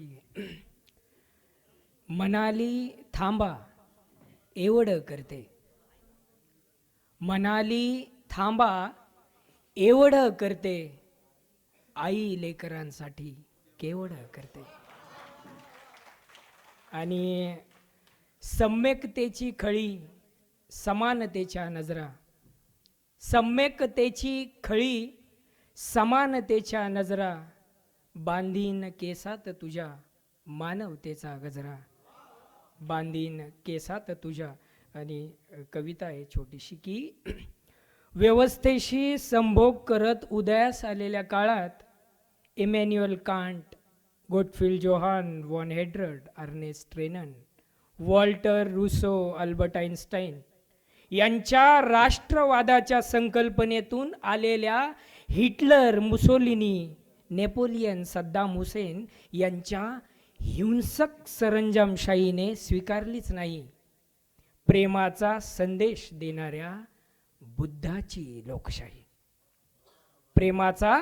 ठीक आहे मनाली थांबा एवढं करते. मनाली थांबा एवढं करते आई लेकरांसाठी केवढं करते. आणि सम्यकतेची खळी समानतेच्या नजरा. सम्यकतेची खळी समानतेच्या नजरा. बांधीन केसात तुझ्या मानवतेचा गजरा. बांधीन केसात तुझ्या आणि कविता आहे छोटीशी की व्यवस्थेशी संभोग करत उदयास आलेल्या काळात Immanuel Kant Gottfried Johann von हेड्रड Ernest Renan Walter Rousseau Albert Einstein यांच्या राष्ट्रवादाच्या संकल्पनेतून आलेल्या Hitler Mussolini Napoleon Saddam Hussein यांच्या हिंसक सरंजामशाहीने स्वीकारलीच नाही. प्रेमाचा संदेश देणाऱ्या बुद्धाची लोकशाही. प्रेमाचा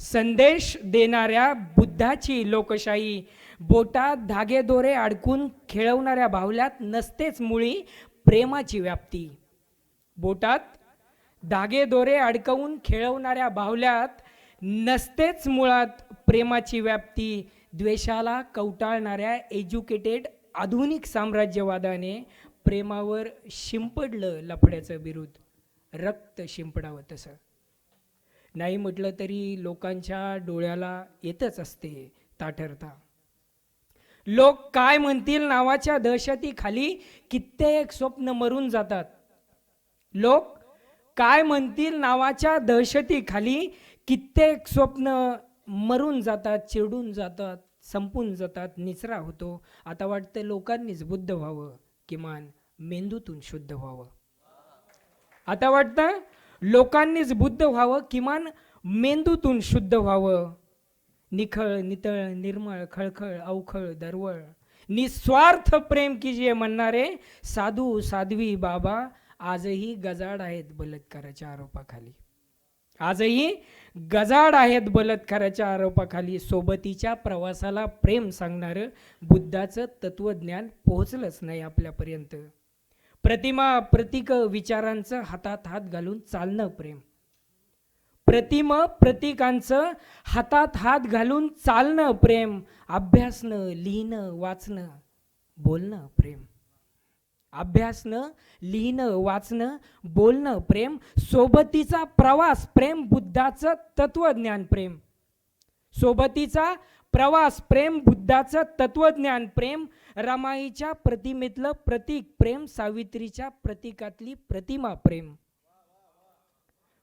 संदेश देणाऱ्या बुद्धाची लोकशाही. बोटात धागेदोरे अडकून खेळवणाऱ्या बाहुल्यात नसतेच मुळी प्रेमाची व्याप्ती. बोटात धागेदोरे अडकवून खेळवणाऱ्या बाहुल्यात नसतेच मुळात प्रेमाची व्याप्ती द्वेषाला कवटाळणाऱ्या एज्युकेटेड आधुनिक साम्राज्यवादाने प्रेमावर शिंपडलं लफड्याचं बिरुद रक्त शिंपडावं तसं. नाही म्हटलं तरी लोकांच्या डोळ्याला येतच असते ताठरता. लोक काय म्हणतील नावाच्या दहशतीखाली कित्येक स्वप्न मरून जातात. लोक काय म्हणतील नावाच्या दहशतीखाली कित्येक स्वप्न मरून जातात चिरडून जातात संपून जातात निचरा होतो. आता वाटतं लोकांनीच बुद्ध व्हावं किमान मेंदूतून शुद्ध व्हावं. आता वाटतं लोकांनीच बुद्ध व्हावं किमान मेंदूतून शुद्ध व्हावं. निखळ नितळ निर्मळ खळखळ अवखळ दरवळ. निस्वार्थ प्रेम कीजिए म्हणणारे साधू साध्वी बाबा आजही गजाड आहेत बलात्काराच्या आरोपाखाली. आजही गजाड आहेत बलात्काराच्या आरोपाखाली. सोबतीच्या प्रवासाला प्रेम सांगणारं बुद्धाचं तत्वज्ञान पोहोचलंच नाही आपल्यापर्यंत. प्रतिमा प्रतीक विचारांचं हातात हात घालून चालणं प्रेम. प्रतिम प्रतीकांचं हातात हात घालून चालणं प्रेम. अभ्यासणं लिहिणं वाचणं बोलणं प्रेम. अभ्यासणं लिहिणं वाचणं बोलणं प्रेम सोबतीचा प्रवास प्रेम बुद्धाचं तत्वज्ञान प्रेम. सोबतीचा प्रवास प्रेम बुद्धाचं तत्वज्ञान प्रेम रमाईच्या प्रतिमेतलं प्रतीक प्रेम सावित्रीच्या प्रतीकातली प्रतिमा प्रेम.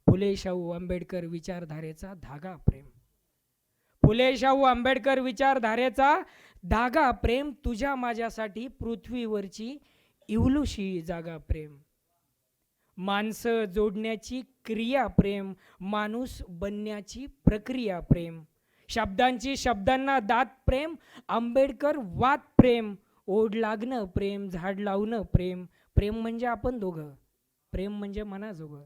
फुले शाहू आंबेडकर विचारधारेचा धागा प्रेम. फुले शाहू आंबेडकर विचारधारेचा धागा प्रेम तुझ्या माझ्यासाठी पृथ्वीवरची इवलुशी जागा प्रेम. माणसं जोडण्याची क्रिया प्रेम माणूस बनण्याची प्रक्रिया प्रेम. शब्दांची शब्दांना दात प्रेम आंबेडकर वाद प्रेम. ओढ लागणं प्रेम झाड लावणं प्रेम. प्रेम म्हणजे आपण दोघं. प्रेम म्हणजे मनाजोगं.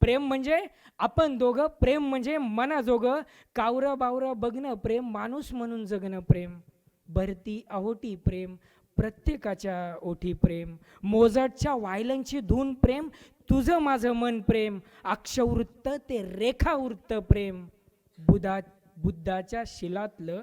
प्रेम म्हणजे आपण दोघं प्रेम म्हणजे मनाजोगं. कावरं बावरं बघणं प्रेम माणूस म्हणून जगणं प्रेम. भरती अहोटी प्रेम. प्रत्येकाच्या ओठी प्रेम मोजटच्या वायलनची धून प्रेम तुझं माझं मन प्रेम अक्षवृत्त ते रेखावृत्त प्रेम. बुधा बुद्धाच्या शिलातलं